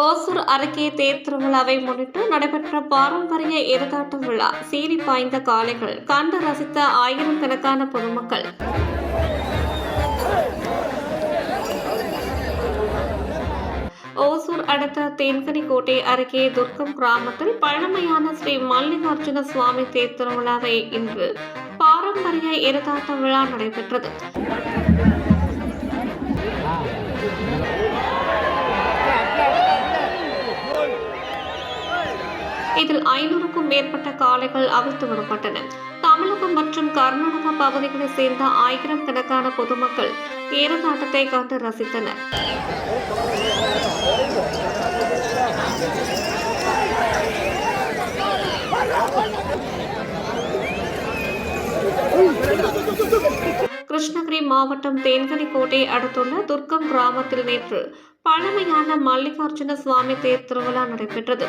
ஓசூர் அருகே தேர் திருவிழாவை முன்னிட்டு நடைபெற்ற பாரம்பரிய எருதாட்ட விழா. சீறி பாய்ந்த காளைகள் கண்டு ரசித்த ஆயிரம் கணக்கான பொதுமக்கள். ஓசூர் அடுத்த தேன்கனிக்கோட்டை அருகே துர்க்கம் கிராமத்தில் பழமையான ஸ்ரீ மல்லிகார்ஜுன சுவாமி தேர் திருவிழாவை இன்று பாரம்பரிய எருதாட்ட விழா நடைபெற்றது. இதில் ஐநூறுக்கும் மேற்பட்ட காளைகள் அவிழ்த்து விடப்பட்டன. தமிழகம் மற்றும் கர்நாடகா பகுதிகளை சேர்ந்த ஆயிரம் கணக்கான பொதுமக்கள் ஏறதாட்டத்தை கண்டு ரசித்தனர். கிருஷ்ணகிரி மாவட்டம் தேன்கனிக்கோட்டை அடுத்துள்ள துர்க்கம் கிராமத்தில் நேற்று பழமையான மல்லிகார்ஜுன சுவாமி தேர் திருவிழா நடைபெற்றது.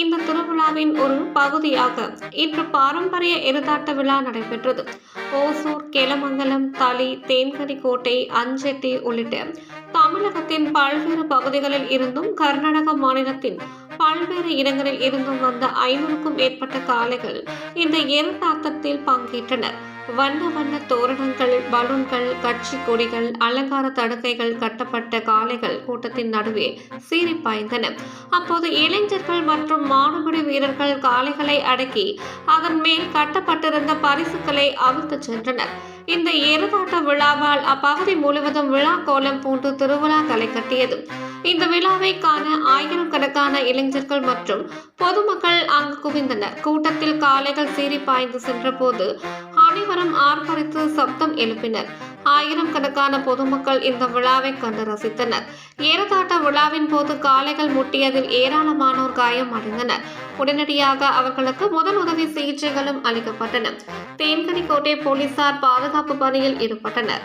இந்த திருவிழாவின் ஒரு பகுதியாக இன்று பாரம்பரிய எருதாட்ட விழா நடைபெற்றது. ஓசூர் கெலமங்கலம் தளி தேன்கனிக்கோட்டை அஞ்செட்டி உள்ளிட்ட தமிழகத்தின் பல்வேறு பகுதிகளில் இருந்தும் கர்நாடக மாநிலத்தின் பல்வேறு இடங்களில் இருந்தும் வந்த ஐநூறுக்கும் மேற்பட்ட காளைகள் இந்த எருதாட்டத்தில் பங்கேற்றனர். வண்ண வண்ண தோரணங்கள் பலூன்கள் கட்சி கொடிகள் அலங்கார தடுக்கைகள் கட்டப்பட்ட காளைகள் கூட்டத்தின் நடுவே சீறி பாய்ந்தன. அப்போது இளைஞர்கள் மற்றும் மாடுபிடி வீரர்கள் காளைகளை அடக்கி அதன் மேல் கட்டப்பட்டிருந்த பரிசுகளை அவிழ்த்துச் சென்றனர். இந்த எருதாட்ட விழாவால் அப்பகுதி முழுவதும் விழா கோலம் பூண்டு திருவிழா களை கட்டியது. இந்த விழாவை காண ஆயிரம் கணக்கான இளைஞர்கள் மற்றும் பொதுமக்கள் அங்கு குவிந்தனர். கூட்டத்தில் காளைகள் சீறி பாய்ந்து சென்றபோது அனைவரும் ஆர்ப்பரித்து சப்தம் எழுப்பினர். ஆயிரம் கணக்கான பொதுமக்கள் இந்த விழாவை கண்டு ரசித்தனர். ஏறதாட்ட விழாவின் போது காளைகள் முட்டியதில் ஏராளமானோர் காயம் அடைந்தனர். உடனடியாக அவர்களுக்கு முதலுதவி சிகிச்சைகளும் அளிக்கப்பட்டன. தேன்கனிக்கோட்டை போலீசார் பாதுகாப்பு பணியில் ஈடுபட்டனர்.